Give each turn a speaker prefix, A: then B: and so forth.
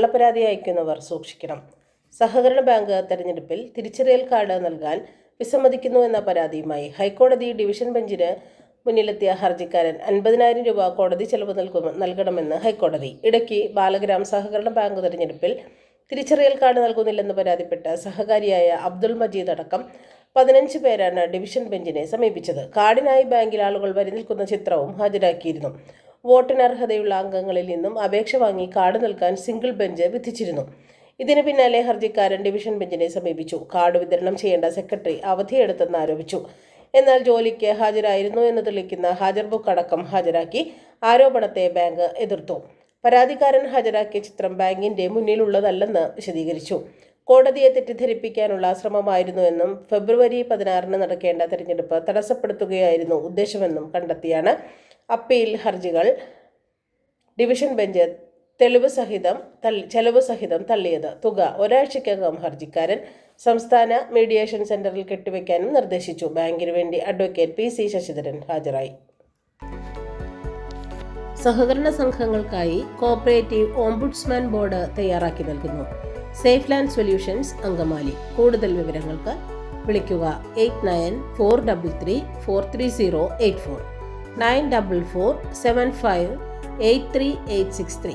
A: കള്ളപ്പരാതി അയക്കുന്നവർ സൂക്ഷിക്കണം. സഹകരണ ബാങ്ക് തെരഞ്ഞെടുപ്പിൽ തിരിച്ചറിയൽ കാർഡ് നൽകാൻ വിസമ്മതിക്കുന്നു എന്ന പരാതിയുമായി ഹൈക്കോടതി ഡിവിഷൻ ബെഞ്ചിന് മുന്നിലെത്തിയ ഹർജിക്കാരൻ അൻപതിനായിരം രൂപ കോടതി ചെലവ് നൽകും നൽകണമെന്ന് ഹൈക്കോടതി. ഇടയ്ക്ക് ബാലഗ്രാം സഹകരണ ബാങ്ക് തെരഞ്ഞെടുപ്പിൽ തിരിച്ചറിയൽ കാർഡ് നൽകുന്നില്ലെന്ന് പരാതിപ്പെട്ട സഹകാരിയായ അബ്ദുൾ മജീദ് അടക്കം പതിനഞ്ച് പേരാണ് ഡിവിഷൻ ബെഞ്ചിനെ സമീപിച്ചത്. കാർഡിനായി ബാങ്കിൽ ആളുകൾ വരി നിൽക്കുന്ന ചിത്രവും ഹാജരാക്കിയിരുന്നു. വോട്ടിന് അർഹതയുള്ള അംഗങ്ങളിൽ നിന്നും അപേക്ഷ വാങ്ങി കാർഡ് നൽകാൻ സിംഗിൾ ബെഞ്ച് വിധിച്ചിരുന്നു. ഇതിന് പിന്നാലെ ഹർജിക്കാരൻ ഡിവിഷൻ ബെഞ്ചിനെ സമീപിച്ചു. കാർഡ് വിതരണം ചെയ്യേണ്ട സെക്രട്ടറി അവധിയെടുത്തെന്ന് ആരോപിച്ചു. എന്നാൽ ജോലിക്ക് ഹാജരായിരുന്നു എന്ന് തെളിയിക്കുന്ന ഹാജർ ബുക്ക് അടക്കം ഹാജരാക്കി ആരോപണത്തെ ബാങ്ക് എതിർത്തു. പരാതിക്കാരൻ ഹാജരാക്കിയ ചിത്രം ബാങ്കിന്റെ മുന്നിലുള്ളതല്ലെന്ന് വിശദീകരിച്ചു. കോടതിയെ തെറ്റിദ്ധരിപ്പിക്കാനുള്ള ശ്രമമായിരുന്നുവെന്നും ഫെബ്രുവരി പതിനാറിന് നടക്കേണ്ട തെരഞ്ഞെടുപ്പ് തടസ്സപ്പെടുത്തുകയായിരുന്നു ഉദ്ദേശമെന്നും കണ്ടെത്തിയാണ് അപ്പീൽ ഹർജികൾ. ഡിവിഷൻ ബെഞ്ച് തെളിവ് സഹിതം തള്ളി ചെലവ് സഹിതം തള്ളിയത്. തുക ഒരാഴ്ചയ്ക്കകം ഹർജിക്കാരൻ സംസ്ഥാന മീഡിയേഷൻ സെന്ററിൽ കെട്ടിവെക്കാനും നിർദ്ദേശിച്ചു. ബാങ്കിന് വേണ്ടി അഡ്വക്കേറ്റ് പി സി ശശിധരൻ ഹാജരായി. സഹകരണ സംഘങ്ങൾക്കായി കോപ്പറേറ്റീവ് ഓംബുഡ്സ്മാൻ ബോർഡ് തയ്യാറാക്കി നൽകുന്നു. Safe land solutions Angamaly. കൂടുതൽ വിവരങ്ങൾക്ക് വിളിക്കുക eight nine four double three four three zero eight four. Nine double four seven five eight three eight six three